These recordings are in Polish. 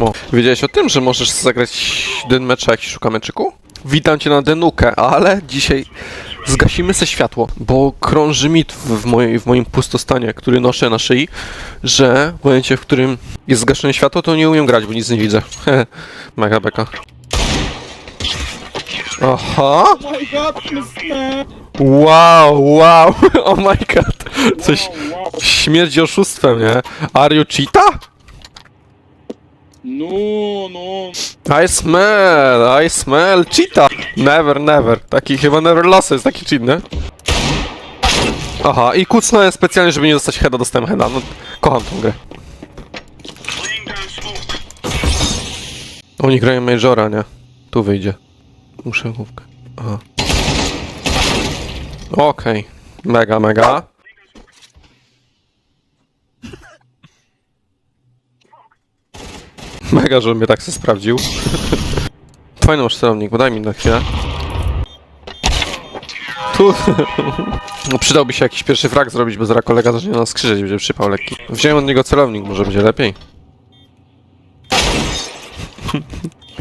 O, wiedziałeś o tym, że możesz zagrać den mecza, jak ci szuka meczyku? Witam cię na denukę, ale dzisiaj zgasimy se światło, bo krąży mit w, mojej, w moim pustostanie, który noszę na szyi, że w momencie, w którym jest zgaszone światło, to nie umiem grać, bo nic nie widzę. Mega beka. Aha! Oh my god! Wow, wow! Oh my god! Coś śmierdzi oszustwem, nie? Are you cheetah? No, no. I smell, I smell cheetah. Never, never. Taki chyba never lost jest taki cheat, nie? Aha, i kucnąłem specjalnie, żeby nie dostać heada, dostałem heada. No, kocham tą grę. Oni grają Majora, nie? Tu wyjdzie. Muszę główkę. Aha. Okej. Mega, mega. Mega, że mnie tak się sprawdził. Celownik, bo daj mi na chwilę. Tu... No przydałby się jakiś pierwszy frag zrobić, bo zaraz kolega zacznie nas krzyżeć, będzie przypał lekki. Wziąłem od niego celownik, może będzie lepiej.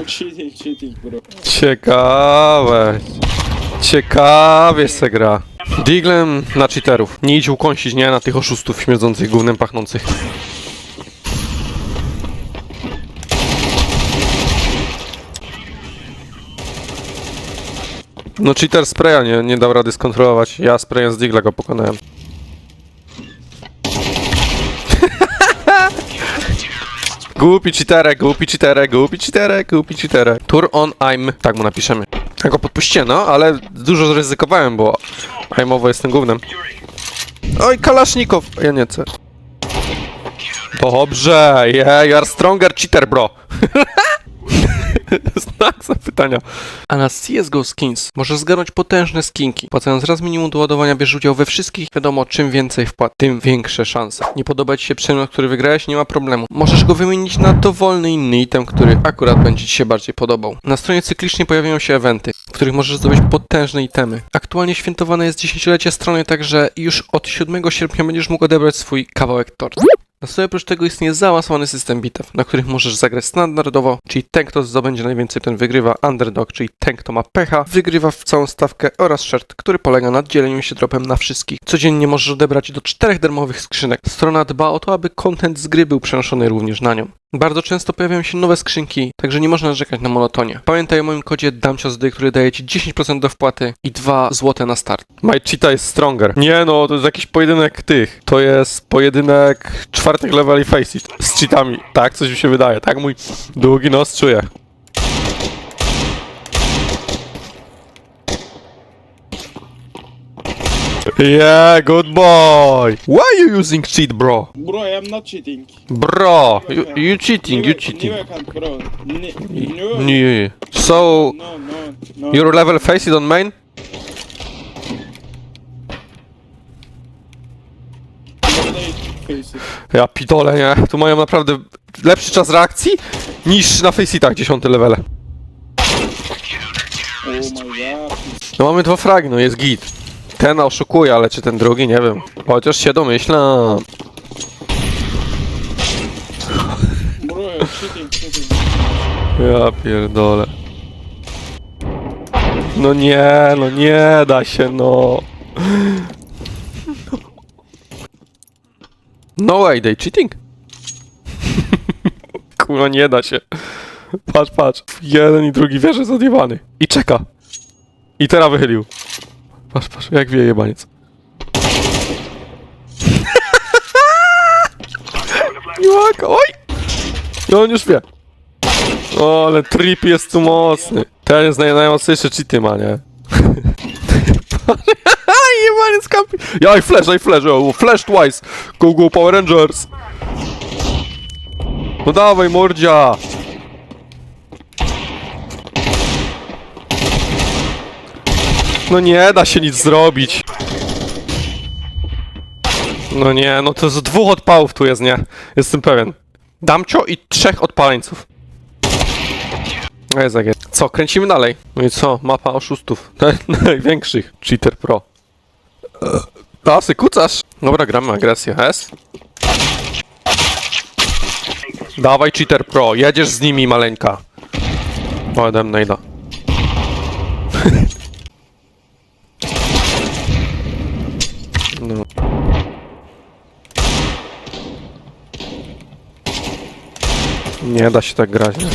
Cheating, cheating, bro. Ciekawe. Ciekawie se gra. Diglem na cheaterów. Nie idź ukąsić, nie? Na tych oszustów śmierdzących, gównem pachnących. No cheater spraya nie, nie dał rady skontrolować. Ja sprayem z Digla go pokonałem. Głupi cheaterek, głupi cheaterek, głupi cheaterek, głupi cheaterek. Tour on I'm, tak mu napiszemy. Ja go podpuściłem, no, ale dużo zryzykowałem, bo aimowo jestem głównym. Oj, kalasznikow! Ja nie chcę. Dobrze, yeah, you are stronger cheater, bro. Znak zapytania. A na CSGO Skins możesz zgarnąć potężne skinki. Płacąc raz minimum do ładowania udział we wszystkich. Wiadomo, czym więcej wpłat, tym większe szanse. Nie podoba Ci się przedmiot, który wygrałeś? Nie ma problemu. Możesz go wymienić na dowolny inny item, który akurat będzie Ci się bardziej podobał. Na stronie cyklicznie pojawiają się eventy, w których możesz zdobyć potężne itemy. Aktualnie świętowane jest dziesięciolecie strony, także już od 7 sierpnia będziesz mógł odebrać swój kawałek tortu. Na stole oprócz tego istnieje zaawansowany system bitew, na których możesz zagrać standardowo, czyli ten, kto zdobędzie najwięcej, ten wygrywa, underdog, czyli ten, kto ma pecha, wygrywa w całą stawkę oraz shirt, który polega na dzieleniu się dropem na wszystkich. Codziennie możesz odebrać do czterech darmowych skrzynek. Strona dba o to, aby content z gry był przenoszony również na nią. Bardzo często pojawiają się nowe skrzynki, także nie można narzekać na monotonię. Pamiętaj o moim kodzie DAMCIOSDY, który daje Ci 10% do wpłaty i 2 zł na start. My cheetah jest stronger. Nie no, to jest jakiś pojedynek tych. To jest pojedynek czwartych leveli face it z cheatami. Tak, coś mi się wydaje. Tak mój długi nos czuje. Yeah, good boy. Why you using cheat, bro? Bro, I am not cheating. Bro, you, you cheating, you cheating. New account, bro. New. So, No, no, no. your level face it on main? Ja pitole, nie? Tu mają naprawdę lepszy czas reakcji niż na faceitach 10 levele. Oh my god. No mamy dwa fragi, no jest git. Ten oszukuje, ale czy ten drugi, nie wiem. Chociaż się domyślam. Ja pierdolę. No nie, no nie da się, no. No way, they cheating? Kurwa, nie da się. Patrz, patrz. Jeden i drugi wierzy jest odjebany. I czeka. I teraz wychylił. Patrz, patrz, jak wie jebaniec. Jak? Oj! I on już wie. O, ale trip jest tu mocny. Ten jest naj, najmocniejszy cheaty ma, nie? Jebany skampi. Ja, i flash, i flash, flash twice. Go, go, Power Rangers. No dawaj, mordzia. No nie da się nic zrobić. No nie, no to z dwóch odpałów tu jest, nie? Jestem pewien. Damcio i trzech odpaleńców. Jest jak. Co, kręcimy dalej? No i co? Mapa oszustów. Największych. Cheater Pro. Pasy, kucasz? Dobra, gramy agresję. S? Dawaj, cheater pro, jedziesz z nimi, maleńka. O, Edem Nejda. Nie da się tak grać, nie?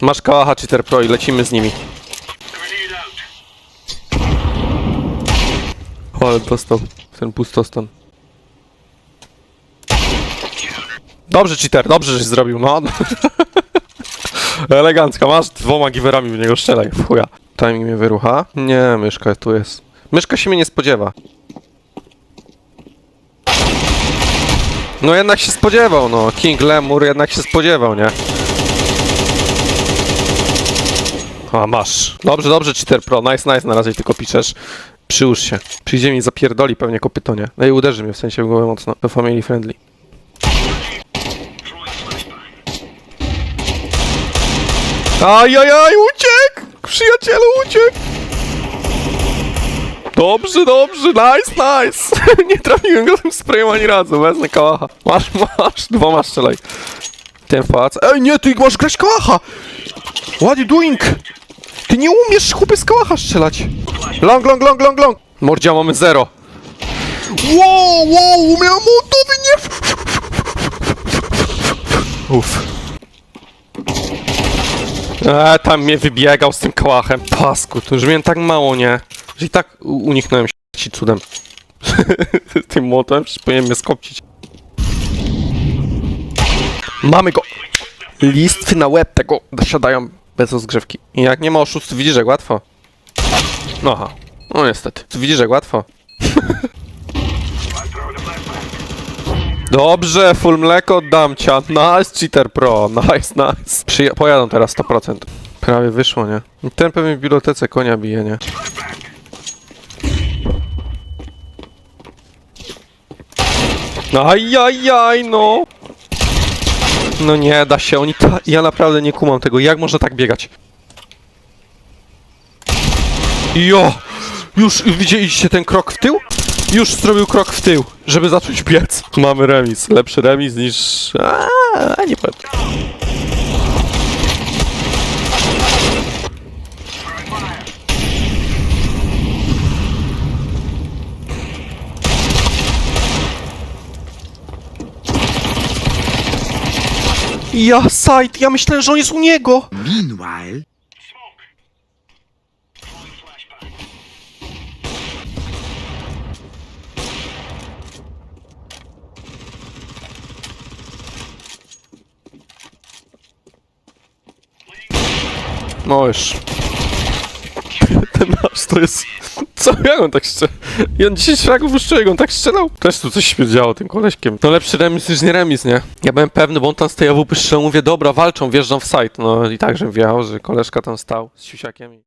Masz kałacha cheater pro i lecimy z nimi. O, ale dostał ten pustostan. Dobrze, cheater, dobrze, żeś zrobił, no. Elegancka, masz dwoma giwerami w niego strzelaj, w chuja. Timing mnie wyrucha? Nie, myszka tu jest. Myszka się mnie nie spodziewa. No jednak się spodziewał, no. King Lemur jednak się spodziewał, nie? A, masz. Dobrze, dobrze, cheater pro. Nice, nice, na razie tylko piszesz. Przyłóż się. Przyjdzie mi zapierdoli pewnie kopytonie. No i uderzy mnie w sensie w głowę mocno. To family friendly. Ajajaj, uciekł! Przyjacielu, uciekł! Dobrze, dobrze, nice, nice! Nie trafiłem go tym sprayem ani razu, wezmę kałacha. Masz, masz, dwoma strzelaj. Ten fac. Ej, nie, ty masz grać kałacha! What you doing? Ty nie umiesz chłopy z kałacha strzelać! Long, long, long, long, long! Mordzia, mamy zero. Wow, wow, miałem mołotowy, nie... Uff. Eee, tam mnie wybiegał z tym kałachem. Pasku, to już miałem tak mało, nie? Że i tak u- uniknąłem ci cudem. tym młotem, przecież powinien mnie skopcić. Mamy go! Listwy na łeb tego siadają bez rozgrzewki. I jak nie ma oszustw, widzisz, jak łatwo. No aha. No niestety. Widzisz, jak łatwo. Dobrze, full mleko oddam cia. Nice, cheater pro. Nice, nice. Przyja- pojadą teraz 100%. Prawie wyszło, nie? Ten pewnie w bibliotece konia bije, nie? Ajajaj, no! No nie da się, oni ta... Ja naprawdę nie kumam tego, jak można tak biegać? Jo! Już widzieliście ten krok w tył? Już zrobił krok w tył, żeby zacząć biec. Mamy remis. Lepszy remis niż... A, nie powiem. Ja, side, ja myślałem, że on jest u niego! Meanwhile, No już. Ten nasz to jest... Co? Jak on tak strzelał? I on 10 fragów wyszczelił, jak on tak strzelał? Też tu coś śmierdziało tym koleśkiem. No lepszy remis niż nie remis, nie? Ja byłem pewny, bo on tam z tej AWP strzelał, mówię, dobra, walczą, wjeżdżam w site. No i tak, że wjechał, że koleżka tam stał z siusiakiem.